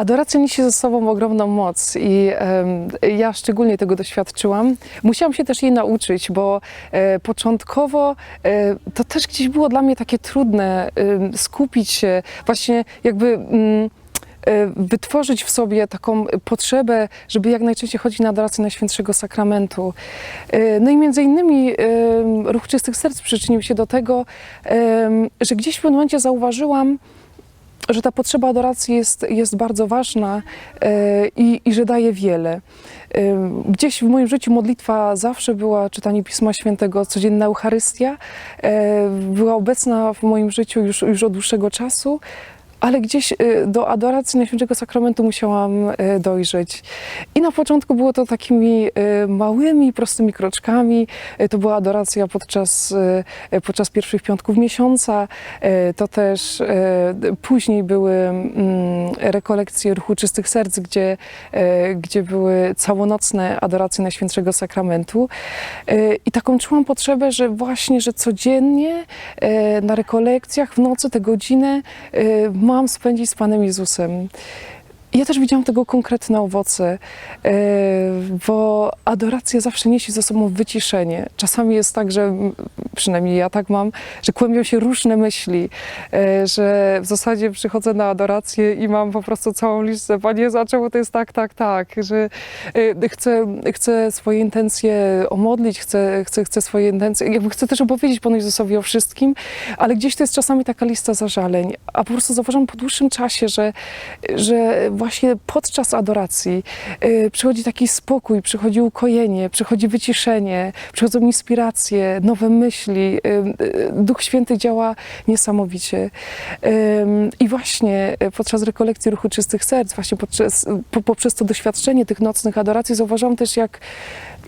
Adoracja niesie ze sobą ogromną moc i em, ja szczególnie tego doświadczyłam. Musiałam się też jej nauczyć, bo e, początkowo e, to też gdzieś było dla mnie takie trudne em, skupić się, właśnie jakby. mm, e, wytworzyć w sobie taką potrzebę, żeby jak najczęściej chodzić na adorację Najświętszego Sakramentu. E, No i między innymi Ruch Czystych Serc przyczynił się do tego, że gdzieś w pewnym momencie zauważyłam, że ta potrzeba adoracji jest, jest bardzo ważna e, i, i że daje wiele. E, Gdzieś w moim życiu modlitwa zawsze była czytanie Pisma Świętego, codzienna Eucharystia. e, Była obecna w moim życiu już, już od dłuższego czasu. Ale gdzieś e, do adoracji Najświętszego Sakramentu musiałam e, dojrzeć. I na początku było to takimi e, małymi, prostymi kroczkami. To była adoracja podczas, podczas pierwszych piątków miesiąca. To też później były mm, rekolekcje Ruchu Czystych Serc, gdzie, gdzie były całonocne adoracje Najświętszego Sakramentu. I taką czułam potrzebę, że właśnie, że codziennie na rekolekcjach w nocy tę godzinę e, mam spędzić z Panem Jezusem. Ja też widziałam tego konkretne owoce, e, bo adoracja zawsze niesie ze sobą wyciszenie. Czasami jest tak, że przynajmniej ja tak mam, że kłębią się różne myśli, e, że w zasadzie przychodzę na adorację i mam po prostu całą listę. Panie, czemu to jest tak, tak, tak, że e, chcę, chcę swoje intencje omodlić, chcę, chcę, chcę swoje intencje, jakby chcę też opowiedzieć Panu Jezusowi o wszystkim, ale gdzieś to jest czasami taka lista zażaleń, a po prostu zauważam po dłuższym czasie, że, że właśnie podczas adoracji y, przychodzi taki spokój, przychodzi ukojenie, przychodzi wyciszenie, przychodzą inspiracje, nowe myśli. y, y, Duch Święty działa niesamowicie. I właśnie podczas rekolekcji Ruchu Czystych Serc, właśnie podczas, po, poprzez to doświadczenie tych nocnych adoracji zauważam też, jak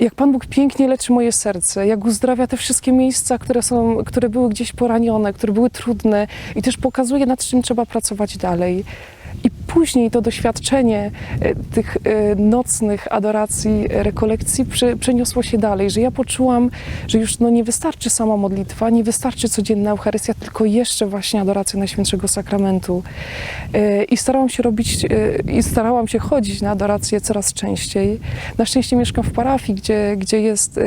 jak Pan Bóg pięknie leczy moje serce, jak uzdrawia te wszystkie miejsca, które, są, które były gdzieś poranione, które były trudne i też pokazuje, nad czym trzeba pracować dalej. Później to doświadczenie e, tych e, nocnych adoracji, e, rekolekcji przeniosło się dalej, że ja poczułam, że już no, nie wystarczy sama modlitwa, nie wystarczy codzienna Eucharystia, tylko jeszcze właśnie adoracja Najświętszego Sakramentu. I starałam się robić, i starałam się chodzić na adorację coraz częściej. Na szczęście mieszkam w parafii, gdzie, gdzie jest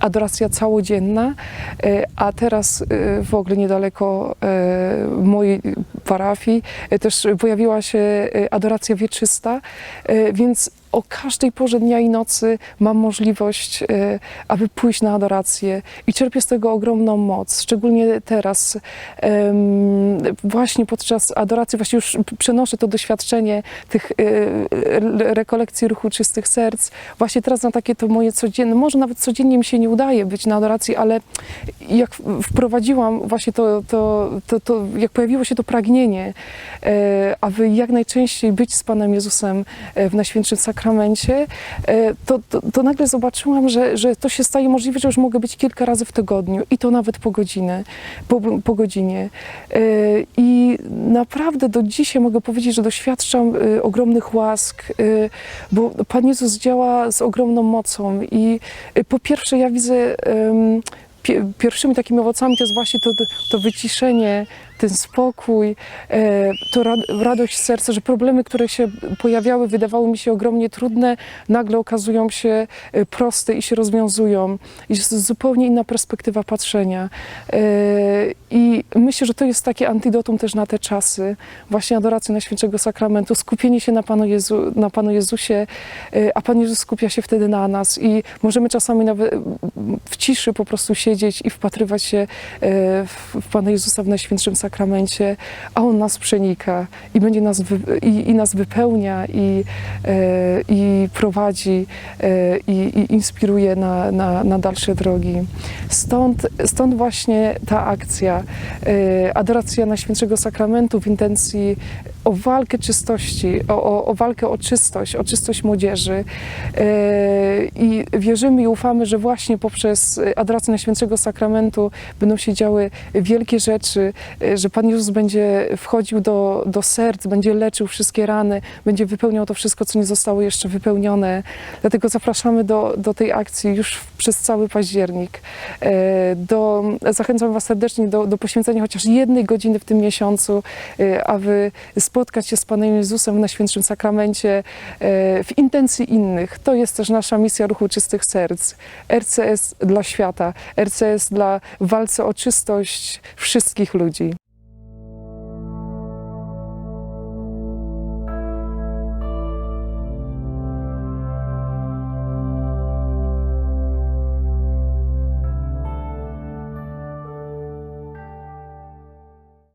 adoracja całodzienna, a teraz w ogóle niedaleko mojej parafii. E, też pojawiła się e, adoracja wieczysta, e, więc o każdej porze dnia i nocy mam możliwość, e, aby pójść na adorację i czerpię z tego ogromną moc, szczególnie teraz, właśnie podczas adoracji, właśnie już przenoszę to doświadczenie tych e, re- rekolekcji ruchu czystych serc, właśnie teraz na takie to moje codzienne, może nawet codziennie mi się nie udaje być na adoracji, ale jak wprowadziłam właśnie to, to, to, to jak pojawiło się to pragnienie, e, aby jak najczęściej być z Panem Jezusem w Najświętszym Sakramencie, e, to, to, to nagle zobaczyłam, że, że to się staje możliwe, że już mogę być kilka razy w tygodniu i to nawet po godzinę, po, po godzinie. E, I naprawdę do dzisiaj mogę powiedzieć, że doświadczam e, ogromnych łask, bo Pan Jezus działa z ogromną mocą i po pierwsze ja widzę pierwszymi takimi owocami to jest właśnie to, to wyciszenie, ten spokój, e, to ra, radość serca, że problemy, które się pojawiały, wydawały mi się ogromnie trudne, nagle okazują się e, proste i się rozwiązują. Jest zupełnie inna perspektywa patrzenia. E, I myślę, że to jest takie antidotum też na te czasy, właśnie adoracja Najświętszego Sakramentu, skupienie się na Panu, Jezu, na Panu Jezusie, a Pan Jezus skupia się wtedy na nas i możemy czasami nawet w ciszy po prostu siedzieć i wpatrywać się e, w Pana Jezusa w Najświętszym Sakramencie, a On nas przenika i będzie nas, i, i nas wypełnia i, e, i prowadzi e, i, i inspiruje na, na, na dalsze drogi. Stąd, stąd właśnie ta akcja, adoracja Najświętszego Sakramentu w intencji o walkę czystości, o, o, o walkę o czystość, o czystość młodzieży. E, I wierzymy i ufamy, że właśnie poprzez adorację Najświętszego Sakramentu będą się działy wielkie rzeczy, e, że Pan Jezus będzie wchodził do, do serc, będzie leczył wszystkie rany, będzie wypełniał to wszystko, co nie zostało jeszcze wypełnione. Dlatego zapraszamy do, do tej akcji już przez cały październik. E, Do, zachęcam Was serdecznie do, do poświęcenia chociaż jednej godziny w tym miesiącu, aby spotkać spotkać się z Panem Jezusem w Najświętszym Sakramencie e, w intencji innych. To jest też nasza misja Ruchu Czystych Serc. RCS dla świata, RCS dla walce o czystość wszystkich ludzi.